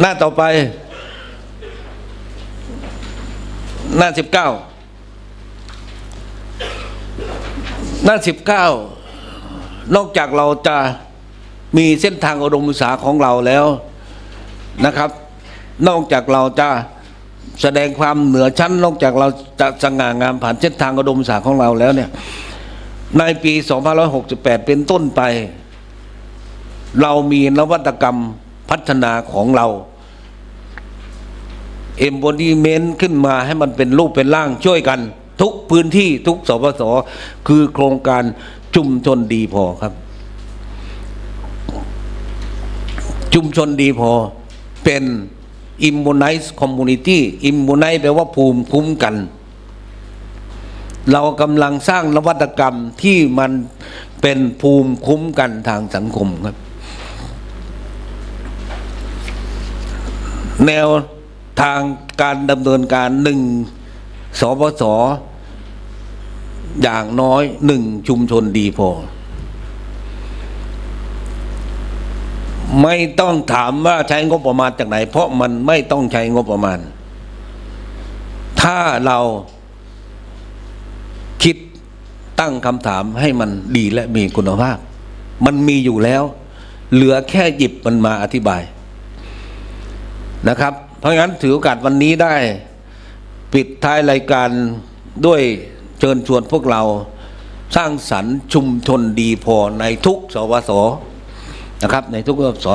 หน้าต่อไป หน้าสิบเก้าหน้าสิบเก้านอกจากเราจะมีเส้นทางอุดมศึกษาของเราแล้วนะครับ นอกจากเราจะแสดงความเหนือชั้น นอกจากเราจะสง่างามผ่านเส้นทางอุดมศึกษาของเราแล้วเนี่ยในปี 2568 เป็นต้นไป เรามีนวัตกรรม พัฒนาของเรา embodiment ขึ้นมาให้มันเป็นรูปเป็นร่างช่วยกัน ทุกพื้นที่ทุกสปสคือโครงการชุมชนดีพอครับ ชุมชนดีพอเป็น immunize community immunize แปลว่าภูมิคุ้มกัน เรากำลังสร้างนวัตกรรมที่มันเป็นภูมิคุ้มกันทางสังคมครับ แนวทางการดำเนินการหนึ่งสปสอย่างน้อยหนึ่งชุมชนดีพอ ไม่ต้องถามว่าใช้งบประมาณจากไหน เพราะมันไม่ต้องใช้งบประมาณ ถ้าเราคิดตั้งคำถามให้มันดีและมีคุณภาพ มันมีอยู่แล้ว เหลือแค่หยิบมันมาอธิบาย นะครับ เพราะงั้นถือโอกาสวันนี้ได้ ปิดท้ายรายการด้วยเชิญชวนพวกเราสร้างสรรค์ชุมชนดีพอในทุกสวสนะครับ ในทุกสวส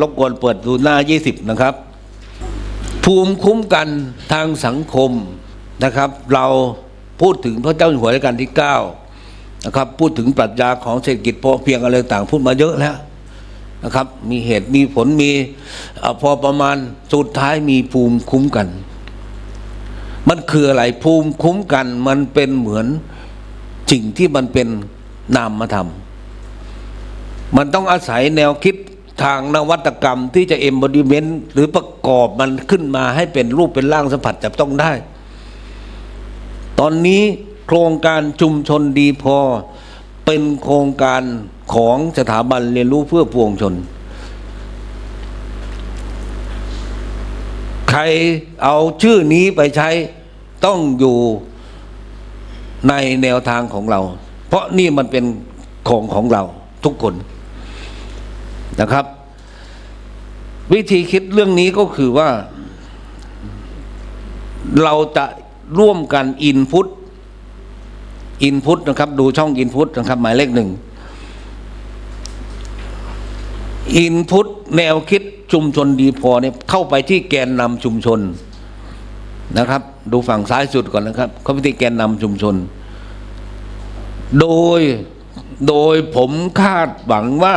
รบกวนเปิดดูหน้า 20 นะครับ ภูมิคุ้มกันทางสังคมนะครับ เราพูดถึงพระเจ้าอยู่หัวรัชกาลที่ 9 นะครับ พูดถึงปรัชญาของเศรษฐกิจพอเพียงอะไรต่างพูดมาเยอะแล้ว นะครับ มีเหตุมีผลมีอพอประมาณสุดท้ายมีภูมิคุ้มกัน มันคืออะไรภูมิคุ้มกัน มันเป็นเหมือนสิ่งที่มันเป็นนามธรรมมันต้องอาศัยแนวคิดทางนวัตกรรมที่จะ embodiment หรือประกอบมันขึ้นมาให้เป็นรูปเป็นร่างสัมผัสจับต้องได้ ตอนนี้โครงการชุมชนดีพอเป็นโครงการ ของสถาบันเรียนรู้เพื่อปวงชน ใครเอาชื่อนี้ไปใช้ต้องอยู่ในแนวทางของเรา เพราะนี่มันเป็นของของเราทุกคนนะครับ วิธีคิดเรื่องนี้ก็คือว่า เราจะร่วมกันอินพุตอินพุตนะครับ ดูช่องอินพุตนะครับ หมายเลขหนึ่ง อินพุตแนวคิดชุมชนดีพอเนี่ยเข้าไปที่แกนนำชุมชนนะครับ ดูฝั่งซ้ายสุดก่อนนะครับเข้าไปที่แกนนำชุมชน โดยโดยผมคาดหวังว่า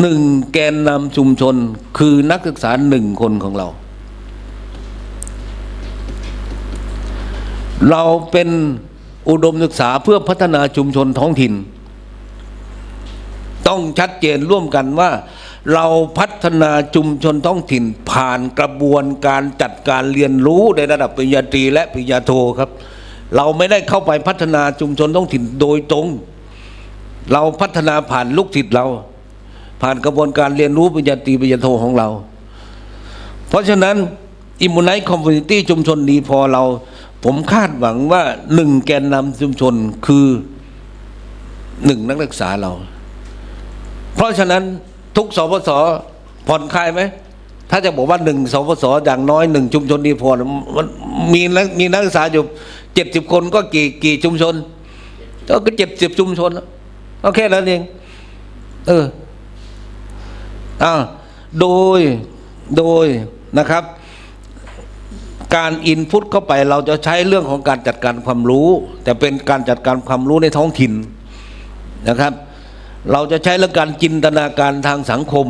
หนึ่งแกนนำชุมชนคือนักศึกษาหนึ่งคนของเรา เราเป็นอุดมศึกษาเพื่อพัฒนาชุมชนท้องถิ่น ต้องชัดเจนร่วมกันว่า เราพัฒนาชุมชนท้องถิ่นผ่านกระบวนการจัดการเรียนรู้ในระดับปริญญาตรีและปริญญาโทครับ เราไม่ได้เข้าไปพัฒนาชุมชนท้องถิ่นโดยตรง เราพัฒนาผ่านลูกศิษย์เรา ผ่านกระบวนการเรียนรู้ปริญญาตรีปริญญาโทของเรา เพราะฉะนั้นอิมมูไนต์คอมมูนิตี้ชุมชนดีพอเรา ผมคาดหวังว่าหนึ่งแกนนำชุมชนคือหนึ่งนักศึกษาเรา เพราะฉะนั้นทุกสพสผ่อนคลายไหม ถ้าจะบอกว่าหนึ่งสพสอย่างน้อยหนึ่งชุมชนดีพอมันมีนักมีนักศึกษาอยู่เจ็ดสิบคนก็กี่กี่ชุมชน ก็เจ็ดสิบชุมชนก็แค่นั้นเอง เอออ่าโดยโดยนะครับ การอินพุตเข้าไปเราจะใช้เรื่องของการจัดการความรู้ แต่เป็นการจัดการความรู้ในท้องถิ่นนะครับ เราจะใช้เรื่องการจินตนาการทางสังคม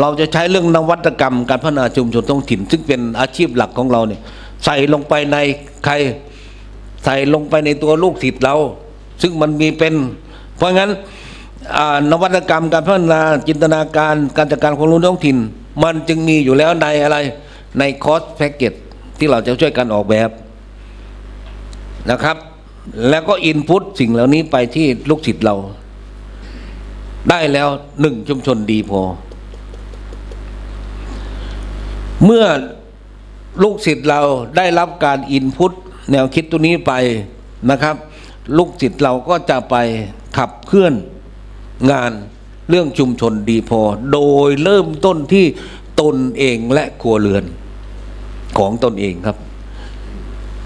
เราจะใช้เรื่องนวัตกรรม การพัฒนาชุมชนท้องถิ่น ซึ่งเป็นอาชีพหลักของเราเนี่ย ใส่ลงไปในใครใส่ลงไปในตัวลูกศิษย์เรา ซึ่งมันมีเป็น เพราะงั้นนวัตกรรมการพัฒนาจินตนาการการจัดการความรู้ท้องถิ่น มันจึงมีอยู่แล้วในอะไรในคอร์สแพ็กเกจที่เราจะช่วยกันออกแบบนะครับ แล้วก็อินพุตสิ่งเหล่านี้ไปที่ลูกศิษย์เรา ได้แล้วหนึ่งชุมชนดีพอ เมื่อลูกศิษย์เราได้รับการอินพุตแนวคิดตัวนี้ไปนะครับ ลูกศิษย์เราก็จะไปขับเคลื่อนงานเรื่องชุมชนดีพอ โดยเริ่มต้นที่ตนเองและครัวเรือนของตนเองครับ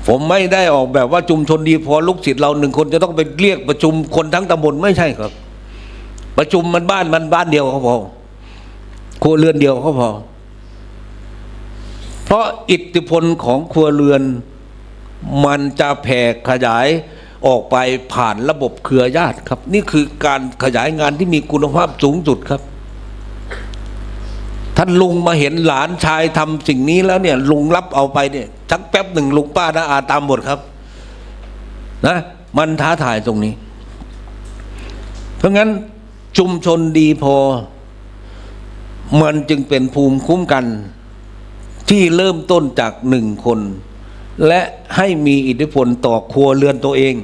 ผมไม่ได้ออกแบบว่าชุมชนดีพอลูกศิษย์เราหนึ่งคนจะต้องไปเรียกประชุมคนทั้งตำบลไม่ใช่ครับ ประชุมมันบ้านมันบ้านเดียวเขาพอครัวเรือนเดียวเขาพอ เพราะอิทธิพลของครัวเรือน มันจะแผ่ขยายออกไปผ่านระบบเครือญาติครับ นี่คือการขยายงานที่มีคุณภาพสูงสุดครับ ท่านลุงมาเห็นหลานชายทำสิ่งนี้แล้วเนี่ย ลุงรับเอาไปเนี่ยชักแป๊บหนึ่งลุงป้านะอาตามหมดครับ นะ มันท้าทายตรงนี้ เพราะงั้น ชุมชนดีพอ มันจึงเป็นภูมิคุ้มกัน ที่เริ่มต้นจากหนึ่งคน และให้มีอิทธิพลต่อครัวเรือนตัวเอง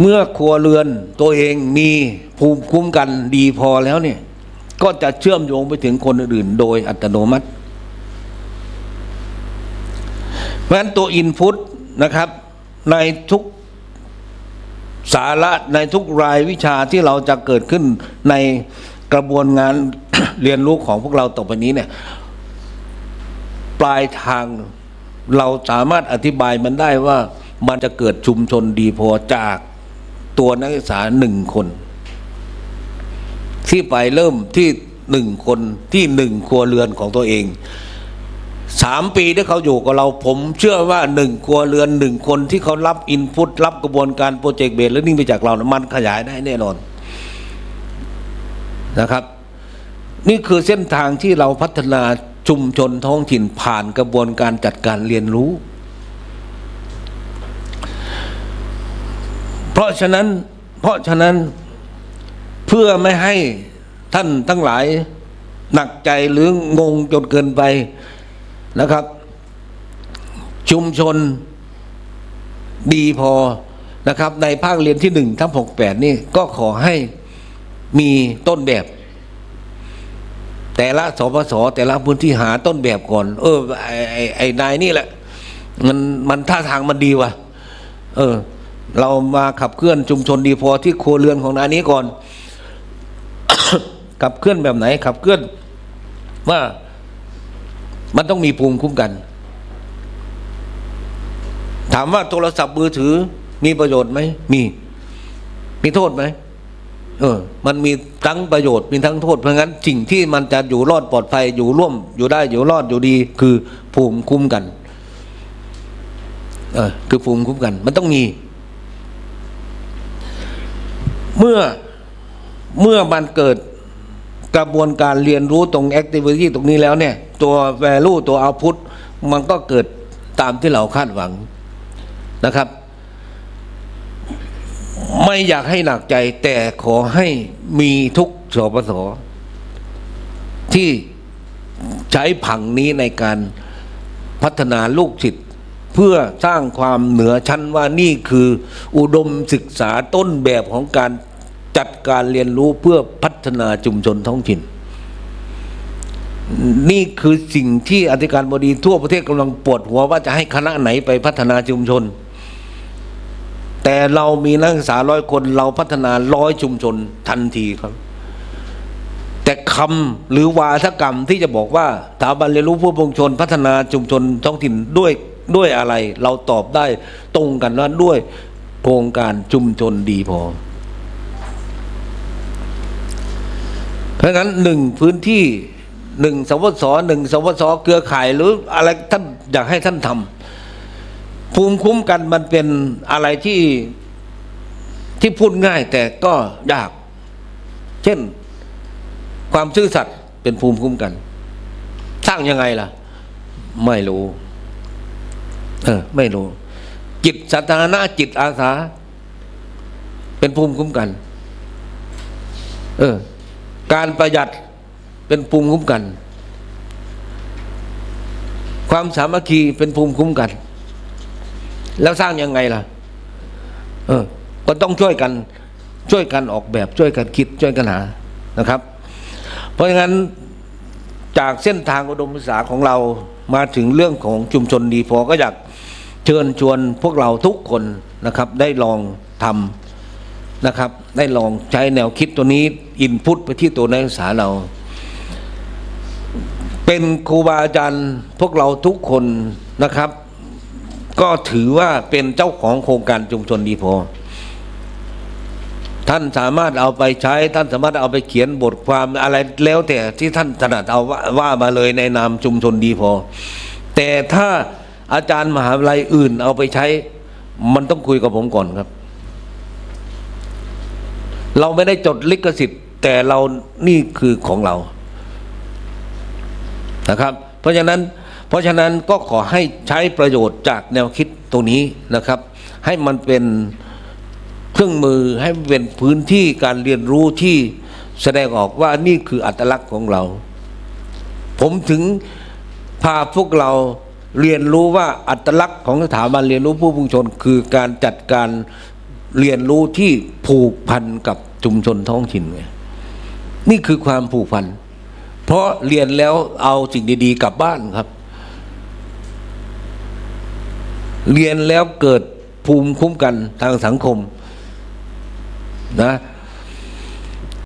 เมื่อครัวเรือนตัวเองมีภูมิคุ้มกันดีพอแล้วเนี่ย ก็จะเชื่อมโยงไปถึงคนอื่นๆโดยอัตโนมัติเพราะฉะนั้นตัวอินพุตนะครับในทุก สาระในทุกรายวิชาที่เราจะเกิดขึ้นในกระบวนงาน เรียนรู้ของพวกเราต่อไปนี้เนี่ย ปลายทางเราสามารถอธิบายมันได้ว่ามันจะเกิดชุมชนดีพอจากตัวนักศึกษาหนึ่งคน ที่ไปเริ่มที่หนึ่งคนที่หนึ่งครัวเรือนของตัวเอง สามปีที่เขาอยู่กับเราผมเชื่อว่าหนึ่งครัวเรือนหนึ่งคนที่เขารับอินพุตรับกระบวนการโปรเจกต์เบสแล้วนิ่งไปจากเรานะมันขยายได้แน่นอนนะครับ นี่คือเส้นทางที่เราพัฒนาชุมชนท้องถิ่นผ่านกระบวนการจัดการเรียนรู้ เพราะฉะนั้นเพราะฉะนั้นเพื่อไม่ให้ท่านทั้งหลายหนักใจหรืองงจนเกินไป นะครับ ชุมชนดีพอนะครับ ในภาคเรียนที่หนึ่งทับหกแปดนี่ก็ขอให้มีต้นแบบ แต่ละสปสแต่ละพื้นที่หาต้นแบบก่อน เออไอไอไอนายนี่แหละ มันมันท่าทางมันดีว่ะ เออ เรามาขับเคลื่อนชุมชนดีพอที่ครัวเรือนของนายนี้ก่อนขับเคลื่อนแบบไหนขับเคลื่อนว่า มันต้องมีภูมิคุ้มกัน ถามว่าโทรศัพท์มือถือมีประโยชน์ไหมมี มีโทษไหมเออ มันมีทั้งประโยชน์มีทั้งโทษเพราะงั้นสิ่งที่มันจะอยู่รอดปลอดภัยอยู่ร่วม อยู่ได้อยู่รอดอยู่ดี คือภูมิคุ้มกัน เออคือภูมิคุ้มกัน มันต้องมี เมื่อเมื่อมันเกิด กระบวนการเรียนรู้ตรง activity ตรงนี้แล้วเนี่ย ตัว value ตัว output มันก็เกิดตามที่เราคาดหวังนะครับ ไม่อยากให้หนักใจแต่ขอให้มีทุกสปสที่ใช้ผังนี้ในการพัฒนาลูกศิษย์เพื่อสร้างความเหนือชั้นว่านี่คืออุดมศึกษาต้นแบบของการ จัดการเรียนรู้เพื่อพัฒนาชุมชนท้องถิ่น นี่คือสิ่งที่อธิการบดีทั่วประเทศกำลังปวดหัวว่าจะให้คณะไหนไปพัฒนาชุมชน แต่เรามีนักศึกษาร้อยคนเราพัฒนาร้อยชุมชนทันทีครับ แต่คำหรือวาทกรรมที่จะบอกว่าสถาบันเรียนรู้ผู้ปกครองพัฒนาชุมชนท้องถิ่นด้วยด้วยอะไร เราตอบได้ตรงกันว่าด้วยโครงการชุมชนดีพอ เพราะฉะนั้นหนึ่งพื้นที่หนึ่งสวสหนึ่งสวสเครือข่ายหรืออะไรท่านอยากให้ท่านทำภูมิคุ้มกันมันเป็นอะไรที่ที่พูดง่ายแต่ก็ยาก เช่น ความซื่อสัตย์เป็นภูมิคุ้มกัน สร้างยังไงล่ะ ไม่รู้ เออ ไม่รู้ จิตสาธารณะจิตอาสา เป็นภูมิคุ้มกัน เออ การประหยัดเป็นภูมิคุ้มกัน ความสามัคคีเป็นภูมิคุ้มกัน แล้วสร้างยังไงล่ะ เออ ก็ต้องช่วยกัน ช่วยกันออกแบบช่วยกันคิดช่วยกันหานะครับ เพราะฉะนั้นจากเส้นทางอุดมศึกษาของเรามาถึงเรื่องของชุมชนดีพอก็อยากเชิญชวนพวกเราทุกคนนะครับได้ลองทำ นะครับ ได้ลองใช้แนวคิดตัวนี้อินพุตไปที่ตัวนักศึกษาเรา เป็นครูบาอาจารย์พวกเราทุกคนนะครับ ก็ถือว่าเป็นเจ้าของโครงการชุมชนดีพอท่านสามารถเอาไปใช้ท่านสามารถเอาไปเขียนบทความอะไรแล้วแต่ที่ท่านถนัดเอาว่าวามาเลยในนามชุมชนดีพอ แต่ถ้าอาจารย์มหาวิทยาลัยอื่นเอาไปใช้ มันต้องคุยกับผมก่อนครับ เราไม่ได้จดลิขสิทธิ์ แต่เรานี่คือของเรานะครับ เพราะฉะนั้นเพราะฉะนั้นก็ขอให้ใช้ประโยชน์จากแนวคิดตรงนี้นะครับ ให้มันเป็นเครื่องมือให้มันเป็นพื้นที่การเรียนรู้ที่แสดงออกว่านี่คืออัตลักษณ์ของเรา ผมถึงพาพวกเราเรียนรู้ว่าอัตลักษณ์ของสถาบันเรียนรู้ผู้พุงชน คือการจัดการ เรียนรู้ที่ผูกพันกับชุมชนท้องถิ่นไงนี่คือความผูกพัน เพราะเรียนแล้วเอาสิ่งดี ๆ กลับบ้านครับ เรียนแล้วเกิดภูมิคุ้มกันทางสังคมนะ